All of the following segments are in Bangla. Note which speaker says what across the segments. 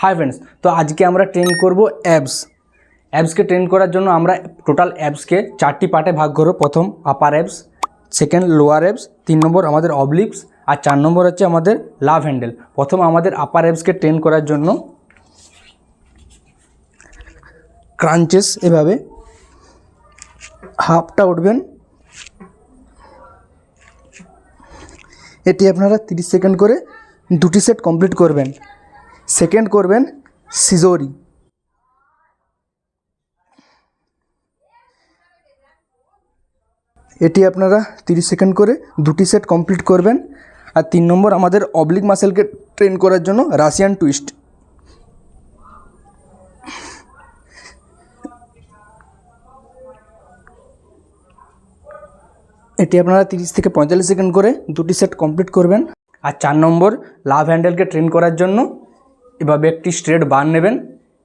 Speaker 1: হাই ফ্রেন্ডস তো আজকে আমরা ট্রেন করব অ্যাবস অ্যাবসকে ট্রেন করার জন্য আমরা টোটাল অ্যাবসকে চারটি পার্টে ভাগ করব। প্রথম upper abs second lower abs তিন নম্বর আমাদের অবলিপস আর চার নম্বর হচ্ছে আমাদের লাভ হ্যান্ডেল প্রথম আমাদের আপার অ্যাবসকে ট্রেন করার জন্য ক্রাঞ্চেস এভাবে। হাফটা উঠবেন। এটি আপনারা 30 সেকেন্ড করে দুটি সেট কমপ্লিট করবেন। সেকেন্ড করবেন সিজোরি। এটি আপনারা 30 সেকেন্ড করে দুটি সেট কমপ্লিট করবেন। আর তিন নম্বর, আমাদের অবলিক মাসেলকে ট্রেন করার জন্য রাশিয়ান টুইস্ট এটি আপনারা তিরিশ থেকে পঁয়তাল্লিশ সেকেন্ড করে দুটি সেট কমপ্লিট করবেন। আর চার নম্বর লাভ হ্যান্ডেলকে ট্রেন করার জন্য এভাবে একটি স্ট্রেট বার নেবেন,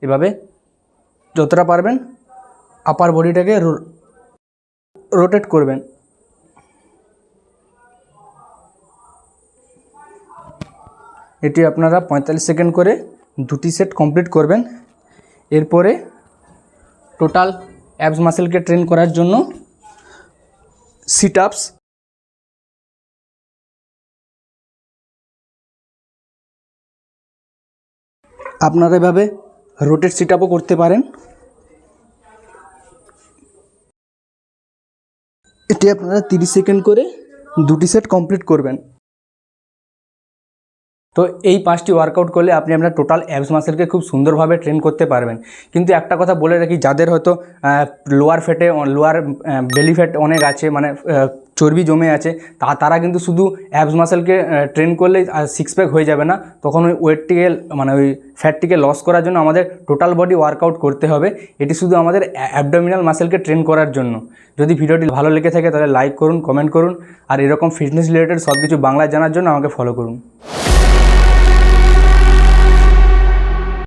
Speaker 1: এভাবে যতটা পারবেন আপার বডিটাকে রোটেট করবেন। এটি আপনারা পঁয়তাল্লিশ সেকেন্ড করে দুটি সেট কমপ্লিট করবেন। এরপরে টোটাল অ্যাবস মাসেলকে ট্রেন করার জন্য সিট আপস আপনারা এভাবে রোটেট সিট আপও করতে পারেন। এটি আপনারা তিরিশ সেকেন্ড করে দুটি সেট কমপ্লিট করবেন। তো এই পাঁচটি ওয়ার্কআউট করলে আপনি আপনার টোটাল অ্যাবস মাসেলকে খুব সুন্দরভাবে ট্রেন করতে পারবেন। কিন্তু একটা কথা বলে রাখি, যাদের হয়তো লোয়ার ফ্যাটে লোয়ার বেলি ফ্যাট অনেক আছে মানে চর্বি জমে আছে, তা তারা কিন্তু শুধু অ্যাবস মাসেলকে ট্রেন করলে সিক্স প্যাক হয়ে যাবে না। তখন ওই ওয়েটটিকে মানে ওই ফ্যাটটিকে লস করার জন্য আমাদের টোটাল বডি ওয়ার্কআউট করতে হবে। এটি শুধু আমাদের অ্যাবডোমিনাল মাসেলকে ট্রেন করার জন্য। যদি ভিডিওটি ভালো লেগে থাকে, তাহলে লাইক করুন কমেন্ট করুন। আর এরকম ফিটনেস রিলেটেড সব কিছু বাংলায় জানার জন্য আমাকে ফলো করুন।